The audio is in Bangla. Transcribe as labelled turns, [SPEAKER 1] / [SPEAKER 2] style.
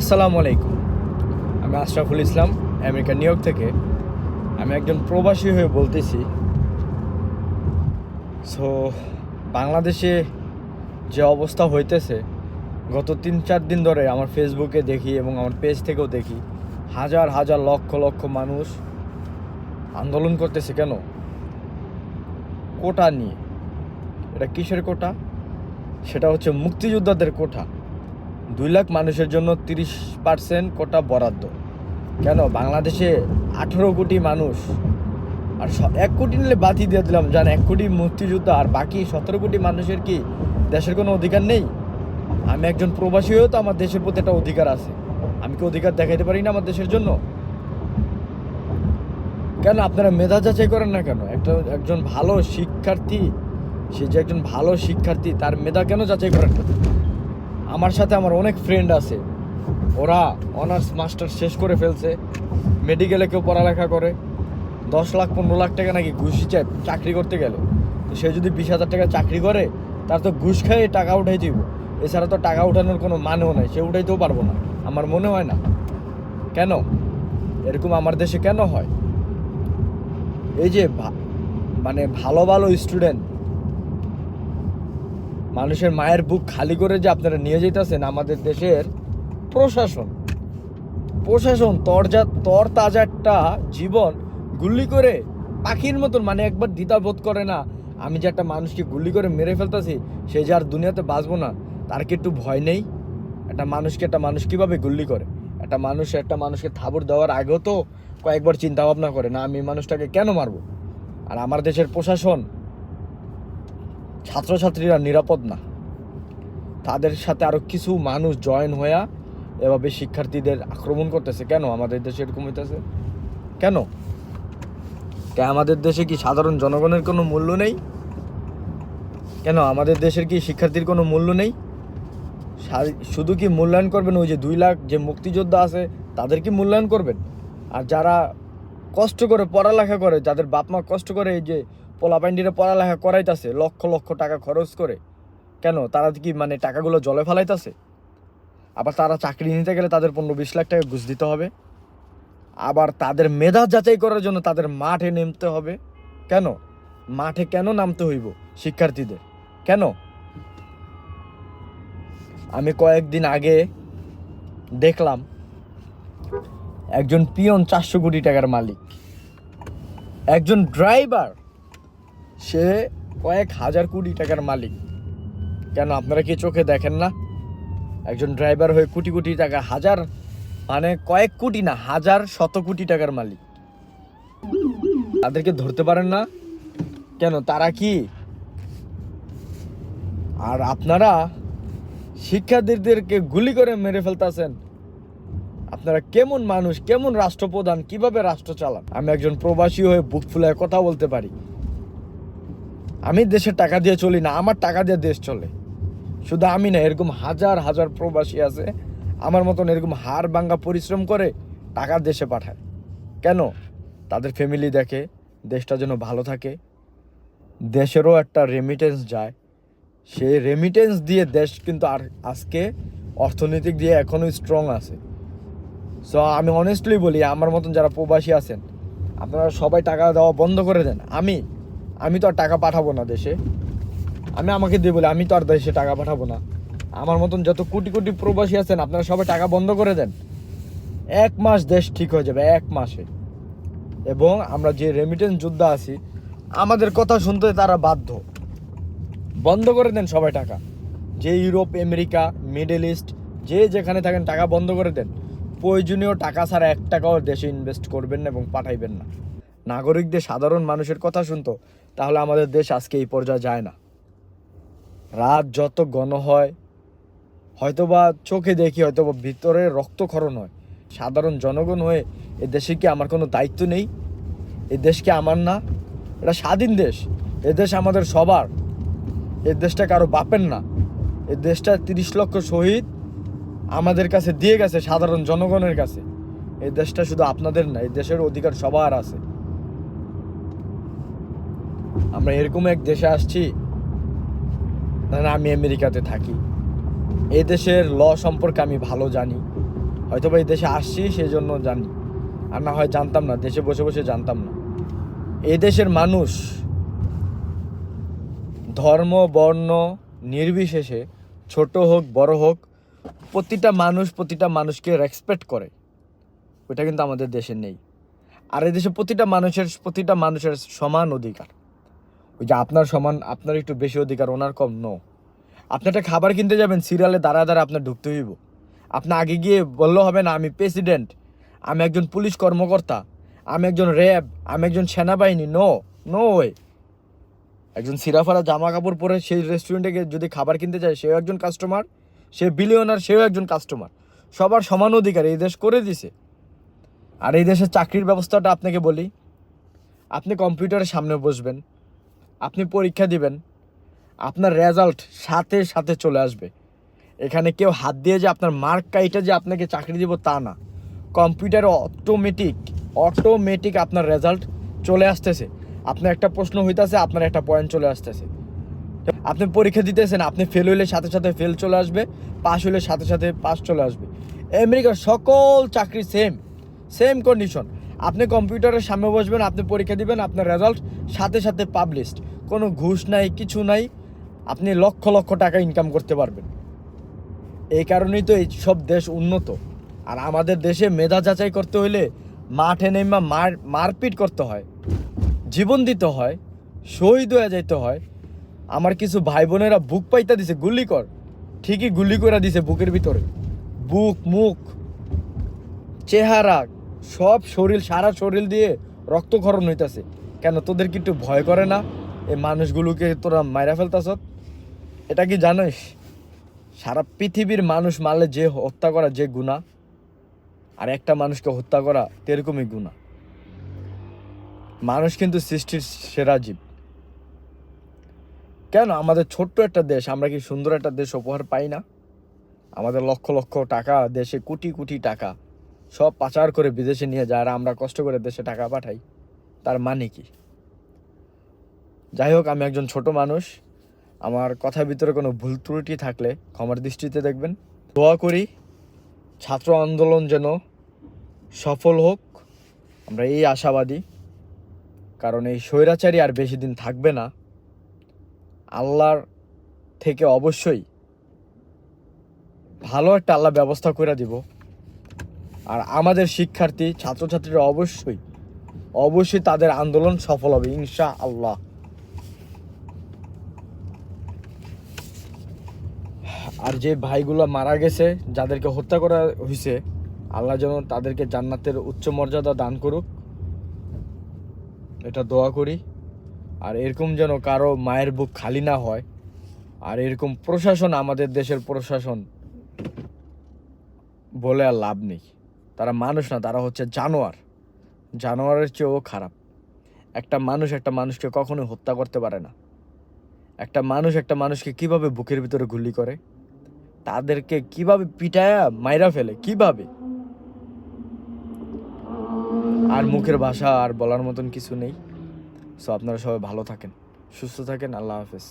[SPEAKER 1] আসসালামু আলাইকুম। আমি Ashraful Islam, America, New York থেকে। আমি একজন প্রবাসী হয়ে বলতেছি। সো বাংলাদেশে যে অবস্থা হইতেছে, গত তিন চার দিন ধরে আমার ফেসবুকে দেখি এবং আমার পেজ থেকেও দেখি, হাজার হাজার, লক্ষ লক্ষ মানুষ আন্দোলন করতেছে কেন? কোটা নিয়ে। এটা কিসের কোটা? সেটা হচ্ছে মুক্তিযোদ্ধাদের কোটা দুই লাখ মানুষের জন্য তিরিশ পার্সেন্ট কোটা বরাদ্দ। কেন? বাংলাদেশে আঠেরো কোটি মানুষ আর এক কোটি নিলে বাতি দিয়ে দিলাম, জান, এক কোটি মুক্তিযোদ্ধা আর বাকি সতেরো কোটি মানুষের কি দেশের কোনো অধিকার নেই? আমি একজন প্রবাসী হয়েও তো আমার দেশের প্রতি একটা অধিকার আছে। আমি কি অধিকার দেখাইতে পারি না আমার দেশের জন্য? কেন? আপনারা মেধা যাচাই করেন না কেন? একটা, একজন ভালো শিক্ষার্থী, সে যে একজন ভালো শিক্ষার্থী, তার মেধা কেন যাচাই করেন না? আমার সাথে আমার অনেক ফ্রেন্ড আছে। ওরা অনার্স মাস্টার শেষ করে ফেলছে। মেডিকেলে কেউ পড়ালেখা করে। দশ লাখ, পনেরো লাখ টাকা নাকি ঘুষ চায় চাকরি করতে গেলে। তো সে যদি বিশ হাজার টাকা চাকরি করে, তার তো ঘুষ খাইয়ে টাকা উঠাই দিব। এছাড়া তো টাকা উঠানোর কোনো মানেও নাই, সে উঠাইতেও পারব না। আমার মনে হয় না। কেন? এরকম আমার দেশে কেন হয়? এই যে মানে ভালো ভালো স্টুডেন্ট মানুষের মায়ের বুক খালি করে যে আপনারা নিয়ে যেতেছেন আমাদের দেশের প্রশাসন। প্রশাসন তরজা তর তাজা একটা জীবন গুল্লি করে পাখির মতন মানে একবার দ্বিধাবোধ করে না, আমি যে একটা মানুষকে গুল্লি করে মেরে ফেলতেছি, সে যে আর দুনিয়াতে বাঁচবো না, তার কি একটু ভয় নেই? একটা মানুষকে, একটা মানুষ কীভাবে গুল্লি করে? একটা মানুষ, একটা মানুষকে থাবর দেওয়ার আগেও তো কয়েকবার চিন্তা ভাবনা করে, না আমি মানুষটাকে কেন মারবো? আর আমার দেশের প্রশাসন ছাত্রছাত্রীরা নিরাপদ না। তাদের সাথে আরও কিছু মানুষ জয়েন হইয়া এভাবে শিক্ষার্থীদের আক্রমণ করতেছে। কেন? আমাদের দেশে এরকম হইতেছে? কেন? কে, আমাদের দেশে কি সাধারণ জনগণের কোনো মূল্য নেই? কেন? আমাদের দেশের কি শিক্ষার্থীর কোনো মূল্য নেই? শুধু কি মূল্যায়ন করবেন? ওই যে দুই লাখ যে মুক্তিযোদ্ধা আছে, তাদের কি মূল্যায়ন করবেন? আর যারা কষ্ট করে পড়ালেখা করে, যাদের বাপ মা কষ্ট করে এই যে পোলাপাইন্ডিরে পড়ালেখা করাইতাছে, লক্ষ লক্ষ টাকা খরচ করে। কেন? তারা কি মানে টাকাগুলো জলে ফেলাইতাছে? আবার তারা চাকরি নিতে গেলে তাদের পনেরো বিশ লাখ টাকা ঘুষ দিতে হবে। আবার তাদের মেধা যাচাই করার জন্য তাদের মাঠে নামতে হবে। কেন? মাঠে কেন নামতে হইব শিক্ষার্থীদের? কেন? আমি কয়েকদিন আগে দেখলাম, একজন পিয়ন চারশো কোটি টাকার মালিক। একজন ড্রাইভার সে কয়েক হাজার কোটি টাকার মালিক। কেন আপনারা কি চোখে দেখেন না? একজন ড্রাইভার হয়ে কোটি কোটি টাকা, হাজার মানে কয়েক কোটি না, হাজার শত কোটি টাকার মালিক। তাদেরকে ধরতে পারেন না? কেন, তারা কি? আর আপনারা শিক্ষার্থীদেরকে গুলি করে মেরে ফেলতেছেন? আপনারা কেমন মানুষ, কেমন রাষ্ট্রপ্রধান, কীভাবে রাষ্ট্র চালান? আমি একজন প্রবাসী হয়ে বুক ফুলায় কথা বলতে পারি। আমি দেশের টাকা দিয়ে চলি না, আমার টাকা দিয়ে দেশ চলে। শুধু আমি না, এরকম হাজার হাজার প্রবাসী আছে, আমার মতন এরকম হাড় ভাঙ্গা পরিশ্রম করে টাকা দেশে পাঠায়। কেন? তাদের ফ্যামিলি দেখে, দেশটা যেন ভালো থাকে। দেশেরও একটা রেমিটেন্স যায়। সেই রেমিটেন্স দিয়ে দেশ কিন্তু আর আজকে অর্থনৈতিক দিয়ে এখনও স্ট্রং আছে। সো আমি অনেস্টলি বলি, আমার মতন যারা প্রবাসী আছেন, আপনারা সবাই টাকা দেওয়া বন্ধ করে দেন। আমি আমি তো আর টাকা পাঠাবো না দেশে। আমি আমাকে দিয়ে বলি, আমি তো আর দেশে টাকা পাঠাবো না। আমার মতন যত কোটি কোটি প্রবাসী আছেন, আপনারা সবাই টাকা বন্ধ করে দেন। এক মাস দেশ ঠিক হয়ে যাবে, এক মাসে। এবং আমরা যে রেমিটেন্স যোদ্ধা আছি, আমাদের কথা শুনতে তারা বাধ্য। বন্ধ করে দেন সবাই টাকা। যে ইউরোপ, আমেরিকা মিডল ইস্ট যে যেখানে থাকেন টাকা বন্ধ করে দেন। প্রয়োজনীয় টাকা ছাড়া এক টাকাও দেশে ইনভেস্ট করবেন না এবং পাঠাইবেন না। নাগরিকদের সাধারণ মানুষের কথা শুনতো তাহলে আমাদের দেশ আজকে এই পর্যায়ে যায় না। রাত যত ঘন হয়, হয়তোবা চোখে দেখি, হয়তোবা ভিতরে রক্তক্ষরণ হয়। সাধারণ জনগণ হয়ে এ দেশে কি আমার কোনো দায়িত্ব নেই? এ দেশ কি আমার না? এটা স্বাধীন দেশ। এ দেশ আমাদের সবার। এ দেশটা কারও বাপের না। এ দেশটা তিরিশ লক্ষ শহীদ আমাদের কাছে দিয়ে গেছে, সাধারণ জনগণের কাছে। এই দেশটা শুধু আপনাদের না এই দেশের অধিকার সবার আছে। আমরা এরকম এক দেশে আসছি, ধরেন আমি আমেরিকাতে থাকি। এই দেশের ল সম্পর্কে আমি ভালো জানি। হয়তো বা এই দেশে আসছি সেই জন্য জানি। আর না হয় জানতাম না, দেশে বসে বসে জানতাম না। এই দেশের মানুষ ধর্ম, বর্ণ নির্বিশেষে ছোট হোক, বড় হোক, প্রতিটা মানুষ প্রতিটা মানুষকে রেসপেক্ট করে। ওইটা কিন্তু আমাদের দেশে নেই। আর এই দেশে প্রতিটা মানুষের প্রতিটা মানুষের সমান অধিকার। ওই যে আপনার সমান, আপনার একটু বেশি অধিকার, ওনার কম নো আপনি একটা খাবার কিনতে যাবেন, সিরিয়ালে দাঁড়া দাঁড়া আপনার ঢুকতে হইব। আপনি আগে গিয়ে বললে হবে না, আমি প্রেসিডেন্ট আমি একজন পুলিশ কর্মকর্তা, আমি একজন র্যাব আমি একজন সেনাবাহিনী নো নো ওয়ে একজন সিরাফারা জামা কাপড় পরে সেই রেস্টুরেন্টে গিয়ে যদি খাবার কিনতে যায়, সেও একজন কাস্টমার সে বিলিয়নার সেও একজন কাস্টমার সবার সমান অধিকার, এই দেশ করে দিছে। আর এই দেশের চাকরির ব্যবস্থাটা আপনাকে বলি, আপনি কম্পিউটারের সামনে বসবেন। আপনি পরীক্ষা দিবেন। আপনার রেজাল্ট সাথে সাথে চলে আসবে। এখানে কেউ হাত দিয়ে যে আপনার মার্ক কাইটে যে আপনাকে চাকরি দিব তা না। কম্পিউটার অটোমেটিক অটোমেটিক আপনার রেজাল্ট চলে আসতেছে। আপনার একটা প্রশ্ন হইতেছে, আপনার একটা পয়েন্ট চলে আসতেছে। আপনি পরীক্ষা দিতেছেন, আপনি ফেল হইলে সাথে সাথে ফেল চলে আসবে পাস হইলে সাথে সাথে পাস চলে আসবে। আমেরিকার সকল চাকরি সেম সেম কন্ডিশন আপনি কম্পিউটারের সামনে বসবেন, আপনি পরীক্ষা দিবেন, আপনার রেজাল্ট সাথে সাথে পাবলিশড কোনো ঘুষ নাই, কিছু নাই, আপনি লক্ষ লক্ষ টাকা ইনকাম করতে পারবেন। এই কারণেই তো এই সব দেশ উন্নত। আর আমাদের দেশে মেধা যাচাই করতে হইলে মাঠে নেমা মার, মারপিট করতে হয়। জীবন দিতে হয়, শহীদ হয়ে যাইতে হয়। আমার কিছু ভাই বোনেরা বুক পাইতা দিছে, গুলি কর। ঠিকই গুলি করে দিছে বুকের ভিতরে। বুক, মুখ, চেহারা, সব শরীর, সারা শরীর দিয়ে রক্তক্ষরণ হইতাছে। কেন তোদের কি একটু ভয় করে না? এই মানুষগুলোকে তোরা মাইরা ফেলতাছ? এটা কি জানিস? সারা পৃথিবীর মানুষ মারলে যে হত্যা করা যে গুণা আর একটা মানুষকে হত্যা করা তেরকমই গুণা মানুষ কিন্তু সৃষ্টির সেরা জীব। কেন? আমাদের ছোট্ট একটা দেশ, আমরা কি সুন্দর একটা দেশ উপহার পাই না? আমাদের লক্ষ লক্ষ টাকা, দেশে কোটি কোটি টাকা, সব পাচার করে বিদেশে নিয়ে যায়, আর আমরা কষ্ট করে দেশে টাকা পাঠাই। তার মানে কি? যাই হোক আমি একজন ছোট মানুষ। আমার কথার ভিতরে কোনো ভুল ত্রুটি থাকলে ক্ষমার দৃষ্টিতে দেখবেন। দোয়া করি, ছাত্র আন্দোলন যেন সফল হোক। আমরা এই আশাবাদী, কারণ এই স্বৈরাচারী আর বেশি দিন থাকবে না। আল্লাহর থেকে অবশ্যই ভালো একটা আল্লাহ ব্যবস্থা করে দিব। আর আমাদের শিক্ষার্থী, ছাত্রছাত্রীরা অবশ্যই অবশ্যই তাদের আন্দোলন সফল হবে ইনশা আল্লাহ আর যে ভাইগুলো মারা গেছে, যাদেরকে হত্যা করা হয়েছে আল্লাহ যেন তাদেরকে জান্নাতের উচ্চ মর্যাদা দান করুক। এটা দোয়া করি। আর এরকম যেন কারও মায়ের বুক খালি না হয়, আর এরকম প্রশাসন আমাদের দেশের প্রশাসন বলে আর লাভ নেই। তারা মানুষ না, তারা হচ্ছে জানোয়ার। জানোয়ারের চেয়েও খারাপ। একটা মানুষ একটা মানুষকে কখনোই হত্যা করতে পারে না। একটা মানুষ একটা মানুষকে কীভাবে বুকের ভিতরে গুলি করে? তাদেরকে কীভাবে পিটায়া মাইরা ফেলে? কীভাবে? আর মুখের ভাষা আর বলার মতন কিছু নেই। সো আপনারা সবাই ভালো থাকেন, সুস্থ থাকেন, আল্লাহ হাফেজ।